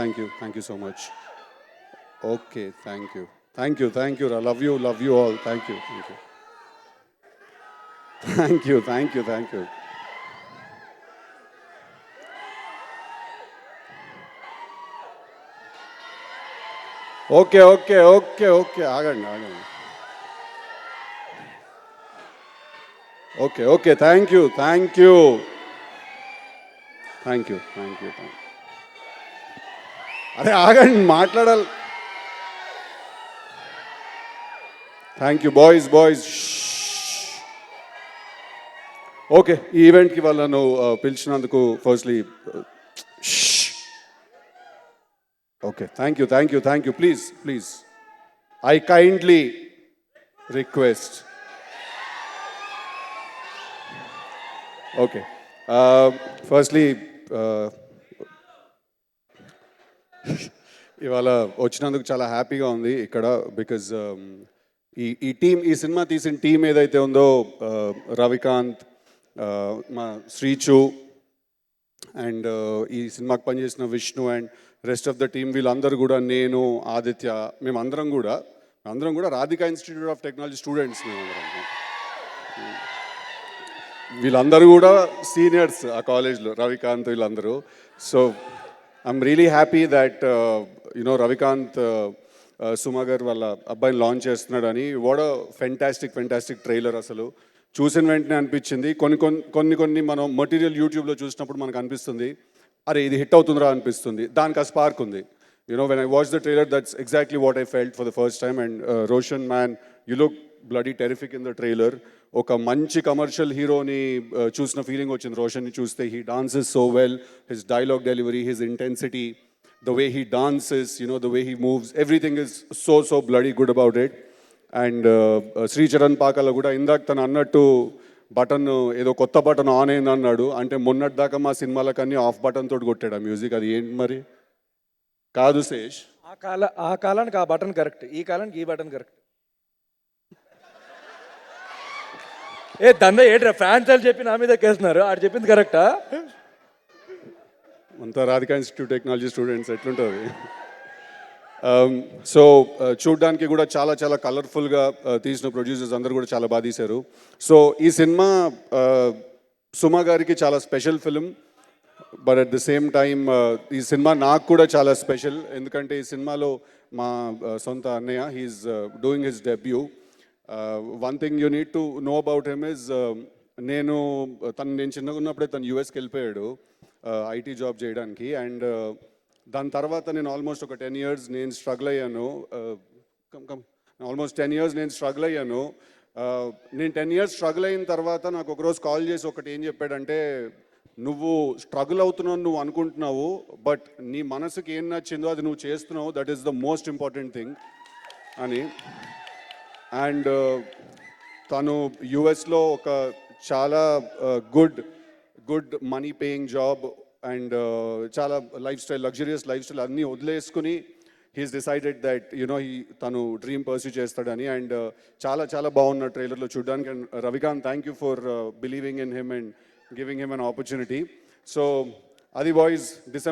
Thank you. Thank you so much. Okay. Thank you. Thank you. Thank you. I love you. Love you all. Thank you. Thank you. Thank you. Thank you. Thank you. Okay, okay, okay, okay. ಆಗಣ್ಣ ಆಗಣ್ಣ Okay, okay. Thank you, thank you, thank you, thank you. Thank you అరే ఆగండి మాట్లాడాలి. Thank you boys boys okay ఈ ఈవెంట్కి వాళ్ళను పిలిచినందుకు firstly okay thank you thank you thank you please please I kindly request okay firstly ఇవాళ వచ్చినందుకు చాలా హ్యాపీగా ఉంది ఇక్కడ బికాజ్ um, ఈ ఈ టీం ఈ సినిమా తీసిన టీం ఏదైతే ఉందో uh, రవికాంత్ uh, మా శ్రీచు అండ్ uh, ఈ సినిమాకి పనిచేసిన Vishnu and rest of the team వీళ్ళందరూ కూడా నేను ఆదిత్య మేమందరం కూడా అందరం కూడా Radhika Institute of Technology students మేమందరం. వీళ్ళందరూ కూడా సీనియర్స్ ఆ కాలేజ్లో రవికాంత్ వీళ్ళందరూ. So I'm really happy that you know Ravikanth సుమాగర్ వాళ్ళ అబ్బాయిని లాంచ్ చేస్తున్నాడని. వాడ ఫెంటాస్టిక్ ఫెంటాస్టిక్ ట్రైలర్ అసలు. చూసిన వెంటనే అనిపించింది. కొన్ని కొన్ని కొన్ని కొన్ని మనం మటీరియల్ యూట్యూబ్లో చూసినప్పుడు మనకు అనిపిస్తుంది అరే ఇది హిట్ అవుతుందిరా అనిపిస్తుంది. దానికి ఆ స్పార్క్ ఉంది. You know when I watch the trailer that's exactly what I felt for the first time and Roshan man you look bloody terrific in the trailer ఒక మంచి కమర్షియల్ హీరోని uh, చూసిన ఫీలింగ్ వచ్చింది. రోషన్ని చూస్తే he dances so well his dialogue delivery his intensity the way he dances you know the way he moves everything is so so bloody good about it and Sricharan పాకలో కూడా ఇందాక తను అన్నట్టు button ఏదో కొత్త బటన్ ఆన్ అయింది అన్నాడు. అంటే మొన్నటి దాకా మా సినిమాలకన్నీ ఆఫ్ బటన్ తోటి కొట్టాడు ఆ మ్యూజిక్ అది ఏంటి మరి? కాదు శేష్. ఆ కాల ఆ కాలానికి ఆ బటన్ కరెక్ట్ ఈ కాలానికి ఈ బటన్ కరెక్ట్ ఏ దంద ఏట్రా ఫ్యాన్స్ అని చెప్పి నా మీద కేస్తున్నారు. ఆడు చెప్పింది కరెక్టా? అంతా రాధికా ఇన్స్టిట్యూట్ టెక్నాలజీ స్టూడెంట్స్ ఎట్లుంటుంది? సో um, uh, చూడడానికి కూడా చాలా చాలా కలర్ఫుల్గా uh, తీసిన ప్రొడ్యూసర్స్ అందరూ కూడా చాలా బాగా తీశారు. సో ఈ సినిమా uh, సుమా గారికి చాలా special film but at the same time ఈ సినిమా నాకు కూడా చాలా స్పెషల్ ఎందుకంటే ఈ సినిమాలో మా సొంత అన్నయ్య he's doing his debut one thing you need to know about him is నేను uh, తను నేను చిన్నగా ఉన్నప్పుడే తను యూఎస్కి వెళ్ళిపోయాడు uh, ఐటీ జాబ్ చేయడానికి. అండ్ uh, దాని తర్వాత నేను ఆల్మోస్ట్ ఒక టెన్ ఇయర్స్ నేను స్ట్రగుల్ అయ్యాను come come almost ten years నేను స్ట్రగుల్ అయ్యాను. నేను టెన్ ఇయర్స్ స్ట్రగుల్ అయిన తర్వాత నాకు ఒకరోజు కాల్ చేసి ఒకటి ఏం చెప్పాడంటే నువ్వు స్ట్రగుల్ అవుతున్నావు నువ్వు అనుకుంటున్నావు బట్ నీ మనసుకి ఏం నచ్చిందో అది నువ్వు చేస్తున్నావు that is the most important thing అని. అండ్ తను యుఎస్లో ఒక చాలా good good money paying job and చాలా life style luxurious life style అన్నీ వదిలేసుకుని he's decided that you know ఈ తను డ్రీమ్ పర్సూ చేస్తాడని అండ్ చాలా చాలా బాగున్న ట్రైలర్లో చూడడానికి and Ravikanth thank you for believing in him and giving him an opportunity. So అది బాయ్స్ డిసెంబర్